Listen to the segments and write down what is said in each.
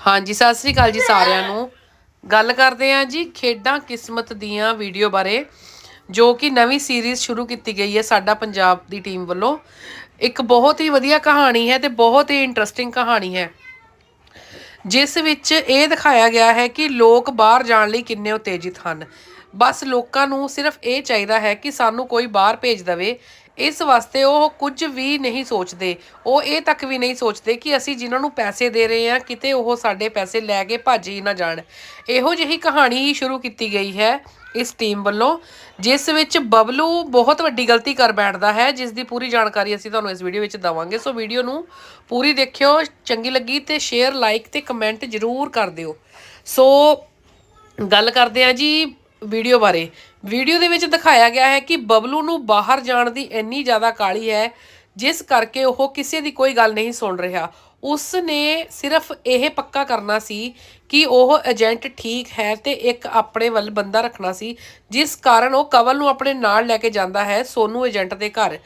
ਹਾਂਜੀ, ਸਤਿ ਸ੍ਰੀ ਅਕਾਲ ਜੀ ਸਾਰਿਆਂ ਨੂੰ। ਗੱਲ ਕਰਦੇ ਹਾਂ ਜੀ ਖੇਡਾਂ ਕਿਸਮਤ ਦੀਆਂ ਵੀਡੀਓ ਬਾਰੇ, ਜੋ ਕਿ ਨਵੀਂ ਸੀਰੀਜ਼ ਸ਼ੁਰੂ ਕੀਤੀ ਗਈ ਹੈ ਸਾਡਾ ਪੰਜਾਬ ਦੀ ਟੀਮ ਵੱਲੋਂ। ਇੱਕ ਬਹੁਤ ਹੀ ਵਧੀਆ ਕਹਾਣੀ ਹੈ ਤੇ ਬਹੁਤ ਹੀ ਇੰਟਰਸਟਿੰਗ ਕਹਾਣੀ ਹੈ। ਜਿਸ ਵਿੱਚ ਇਹ ਦਿਖਾਇਆ ਗਿਆ ਹੈ ਕਿ ਲੋਕ ਬਾਹਰ ਜਾਣ ਲਈ ਕਿੰਨੇ ਉਤੇਜਿਤ ਹਨ। ਬਸ ਲੋਕਾਂ ਨੂੰ ਸਿਰਫ ਇਹ ਚਾਹੀਦਾ ਹੈ ਕਿ ਸਾਨੂੰ ਕੋਈ ਬਾਹਰ ਭੇਜ ਦੇਵੇ। ਇਸ ਵਾਸਤੇ ਉਹ ਕੁਝ ਵੀ ਨਹੀਂ ਸੋਚਦੇ। ਉਹ ਇਹ ਤੱਕ ਵੀ ਨਹੀਂ ਸੋਚਦੇ ਕਿ ਅਸੀਂ ਜਿਨ੍ਹਾਂ ਨੂੰ ਪੈਸੇ ਦੇ ਰਹੇ ਹਾਂ, ਕਿਤੇ ਉਹ ਸਾਡੇ ਪੈਸੇ ਲੈ ਕੇ ਭੱਜ ਹੀ ਨਾ ਜਾਣ। ਇਹੋ ਜਿਹੀ ਕਹਾਣੀ ਹੀ ਸ਼ੁਰੂ ਕੀਤੀ ਗਈ ਹੈ ਇਸ ਟੀਮ ਵੱਲੋਂ, ਜਿਸ ਵਿੱਚ ਬਬਲੂ ਬਹੁਤ ਵੱਡੀ ਗਲਤੀ ਕਰ ਬੈਠਦਾ ਹੈ, ਜਿਸ ਦੀ ਪੂਰੀ ਜਾਣਕਾਰੀ ਅਸੀਂ ਤੁਹਾਨੂੰ ਇਸ ਵੀਡੀਓ ਵਿੱਚ ਦਵਾਂਗੇ। ਸੋ ਵੀਡੀਓ ਨੂੰ ਪੂਰੀ ਦੇਖਿਓ, ਚੰਗੀ ਲੱਗੀ ਤੇ ਸ਼ੇਅਰ ਲਾਈਕ ਤੇ ਕਮੈਂਟ ਜ਼ਰੂਰ ਕਰ ਦਿਓ। ਸੋ ਗੱਲ ਕਰਦੇ ਆ ਜੀ ਵੀਡੀਓ ਬਾਰੇ। ਵੀਡੀਓ ਦੇ ਵਿੱਚ ਦਿਖਾਇਆ ਗਿਆ ਹੈ ਕਿ ਬਬਲੂ ਨੂੰ ਬਾਹਰ ਜਾਣ ਦੀ ਇੰਨੀ ਜ਼ਿਆਦਾ ਕਾਲੀ ਹੈ, ਜਿਸ ਕਰਕੇ ਉਹ ਕਿਸੇ ਦੀ ਕੋਈ ਗੱਲ ਨਹੀਂ ਸੁਣ ਰਿਹਾ। ਉਸ ਨੇ ਸਿਰਫ ਇਹ ਪੱਕਾ ਕਰਨਾ ਸੀ ਕਿ ਉਹ ਏਜੰਟ ਠੀਕ ਹੈ ਤੇ ਇੱਕ ਆਪਣੇ ਵੱਲ ਬੰਦਾ ਰੱਖਣਾ ਸੀ, ਜਿਸ ਕਾਰਨ ਉਹ ਕਵਲ ਨੂੰ ਆਪਣੇ ਨਾਲ ਲੈ ਕੇ ਜਾਂਦਾ ਹੈ ਸੋਨੂ ਏਜੰਟ ਦੇ ਘਰ।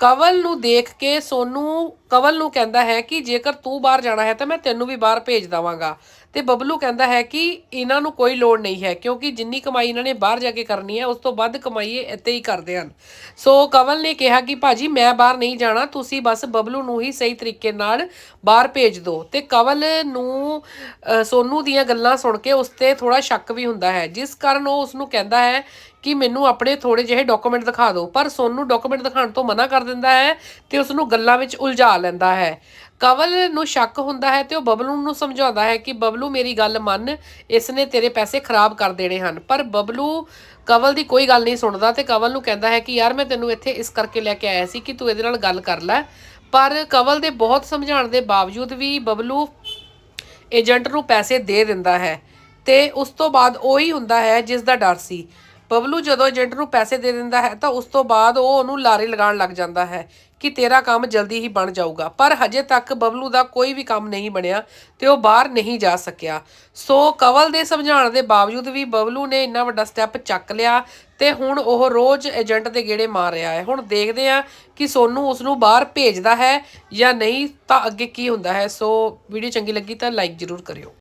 ਕਵਲ ਨੂੰ ਦੇਖ ਕੇ ਸੋਨੂ ਕਵਲ ਨੂੰ ਕਹਿੰਦਾ ਹੈ ਕਿ ਜੇਕਰ ਤੂੰ ਬਾਹਰ ਜਾਣਾ ਹੈ ਤਾਂ ਮੈਂ ਤੈਨੂੰ ਵੀ ਬਾਹਰ ਭੇਜ ਦਵਾਂਗਾ। ਤੇ ਬਬਲੂ ਕਹਿੰਦਾ ਹੈ ਕਿ ਇਹਨਾਂ ਨੂੰ ਕੋਈ ਲੋੜ ਨਹੀਂ ਹੈ ਕਿਉਂਕਿ ਜਿੰਨੀ ਕਮਾਈ ਇਹਨਾਂ ਨੇ ਬਾਹਰ ਜਾ ਕੇ ਕਰਨੀ ਹੈ ਉਸ ਤੋਂ ਵੱਧ ਕਮਾਈ ਇੱਥੇ ਹੀ ਕਰਦੇ ਹਨ। ਸੋ ਕਵਲ ਨੇ ਕਿਹਾ ਕਿ ਭਾਜੀ ਮੈਂ ਬਾਹਰ ਨਹੀਂ ਜਾਣਾ ਤੁਸੀਂ ਬਸ ਬਬਲੂ ਨੂੰ ਹੀ ਸਹੀ ਤਰੀਕੇ ਨਾਲ ਬਾਹਰ ਭੇਜ ਦਿਓ। ਤੇ ਕਵਲ ਨੂੰ ਅ, ਸੋਨੂ ਦੀਆਂ ਗੱਲਾਂ ਸੁਣ ਕੇ ਉਸ ਤੇ ਥੋੜਾ ਸ਼ੱਕ ਵੀ ਹੁੰਦਾ ਹੈ ਜਿਸ ਕਾਰਨ ਉਹ ਉਸ ਨੂੰ ਕਹਿੰਦਾ ਹੈ ਕਿ ਮੈਨੂੰ ਆਪਣੇ ਥੋੜੇ ਜਿਹੇ ਡਾਕੂਮੈਂਟ ਦਿਖਾ ਦਿਓ। ਪਰ ਸੋਨੂ ਡਾਕੂਮੈਂਟ ਦਿਖਾਉਣ ਤੋਂ ਮਨਾ ਕਰ ਦਿੰਦਾ ਹੈ ਤੇ ਉਸ ਨੂੰ ਗੱਲਾਂ ਵਿੱਚ ਉਲਝਾ ਲੈਂਦਾ ਹੈ। ਕਵਲ ਨੂੰ ਸ਼ੱਕ ਹੁੰਦਾ ਹੈ ਤੇ ਉਹ ਬਬਲੂ ਨੂੰ ਸਮਝਾਉਂਦਾ ਹੈ ਕਿ ਬਬਲੂ ਮੇਰੀ ਗੱਲ ਮੰਨ ਇਸ ਨੇ ਤੇਰੇ ਪੈਸੇ ਖਰਾਬ ਕਰ ਦੇਣੇ ਹਨ। ਪਰ ਬਬਲੂ ਕਵਲ ਦੀ ਕੋਈ ਗੱਲ ਨਹੀਂ ਸੁਣਦਾ ਤੇ ਕਵਲ ਨੂੰ ਕਹਿੰਦਾ ਹੈ ਕਿ ਯਾਰ ਮੈਂ ਤੈਨੂੰ ਇੱਥੇ ਇਸ ਕਰਕੇ ਲੈ ਕੇ ਆਇਆ ਸੀ ਕਿ ਤੂੰ ਇਹਦੇ ਨਾਲ ਗੱਲ ਕਰ ਲੈ। ਪਰ ਕਵਲ ਦੇ ਬਹੁਤ ਸਮਝਾਉਣ ਦੇ ਬਾਵਜੂਦ ਵੀ ਬਬਲੂ ਏਜੰਟ ਨੂੰ ਪੈਸੇ ਦੇ ਦਿੰਦਾ ਹੈ ਤੇ ਉਸ ਤੋਂ ਬਾਅਦ ਉਹੀ ਹੁੰਦਾ ਹੈ ਜਿਸ ਦਾ ਡਰ ਸੀ। ਬਬਲੂ ਜਦੋਂ ਏਜੰਟ ਨੂੰ ਪੈਸੇ ਦੇ ਦਿੰਦਾ ਹੈ ਤਾਂ ਉਸ ਤੋਂ ਬਾਅਦ ਉਹ ਉਹਨੂੰ ਲਾਰੇ ਲਗਾਉਣ ਲੱਗ ਜਾਂਦਾ ਹੈ ਕਿ ਤੇਰਾ ਕੰਮ ਜਲਦੀ ਹੀ ਬਣ ਜਾਊਗਾ। ਪਰ ਹਜੇ ਤੱਕ ਬਬਲੂ ਦਾ ਕੋਈ ਵੀ ਕੰਮ ਨਹੀਂ ਬਣਿਆ ਤੇ ਉਹ ਬਾਹਰ ਨਹੀਂ ਜਾ ਸਕਿਆ। ਸੋ ਕਵਲ ਦੇ ਸਮਝਾਉਣ ਦੇ ਬਾਵਜੂਦ ਵੀ ਬਬਲੂ ਨੇ ਇੰਨਾ ਵੱਡਾ ਸਟੈਪ ਚੱਕ ਲਿਆ ਤੇ ਹੁਣ ਉਹ ਰੋਜ਼ ਏਜੰਟ ਦੇ ਗੇੜੇ ਮਾਰ ਰਿਹਾ ਹੈ। ਹੁਣ ਦੇਖਦੇ ਆ ਕਿ ਸੋਨੂ ਉਸ ਨੂੰ ਬਾਹਰ ਭੇਜਦਾ ਹੈ ਜਾਂ ਨਹੀਂ ਤਾਂ ਅੱਗੇ ਕੀ ਹੁੰਦਾ ਹੈ। ਸੋ ਵੀਡੀਓ ਚੰਗੀ ਲੱਗੀ ਤਾਂ ਲਾਈਕ ਜ਼ਰੂਰ ਕਰਿਓ।